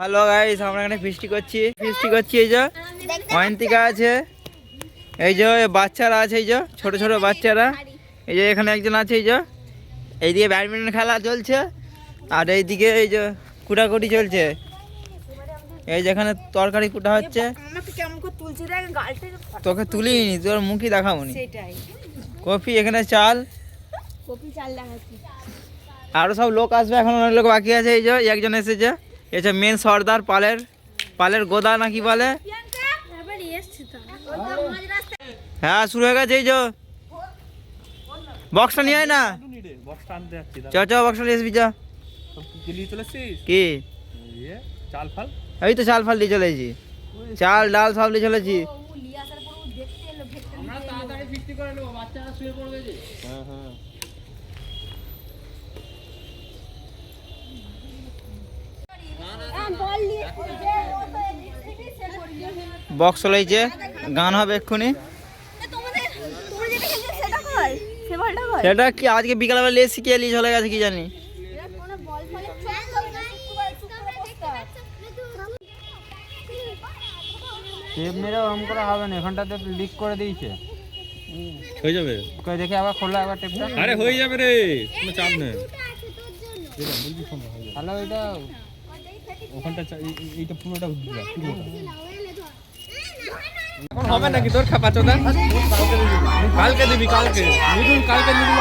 Hello guys আমরা এখানে ফিস্টি করছি। ফিস্টি করছি এই যে। অয়ন্তিকা আছে। এই যে বাচ্চারা আছে এই যে ছোট ছোট বাচ্চারা। এই যে এখানে একজন আছে এই যে। এইদিকে ব্যাডমিন্টন খেলা চলছে। আর এইদিকে এই যে কুটাকুটি চলছে। এই যে এখানে তরকারি কুটা হচ্ছে। তোকে তুলিনি তোর মুখই দেখাবনি। কফি এখানে চাল। চাল আরও সব লোক আসবে এখন অনেক লোক বাকি আছে এই যে একজন এসেছে। এসে মেন সর্দার পালের পালের গোদা নাকি বলে? হ্যাঁ শুরু হয়ে গেছে এই যে। বক্সটা নিয়ে আয় না। চ চ বক্সটা নিয়ে আসবি চ। সব কি? নিয়ে চলে চাল ফাল এই তো চাল ফাল দিয়ে চলেছি চাল ডাল সব দিয়ে চলেছি হ্যাঁ হ্যাঁ। বক্স চলেছে গান হবে এক্ষুনি। সেটা কি আজকে বিকালবেলা লেস শিখিয়ে নিয়ে চলে গেছে কি জানি। টেপ মেরে ওরম করে হবে না এখানটাতে লিক করে দিয়েছে। হয়ে যাবে। কই দেখি আবার খোলা একবার টেপটা আরে হয়ে যাবে রে কোনো চাপ নেই। তাহলে ওইটা ওখানটা এইটা পুরোটা পুরোটা। এখন হবে নাকি? তোর খাপা চোদা? কালকে দিবি কালকে নিদুল কালকে নিদুল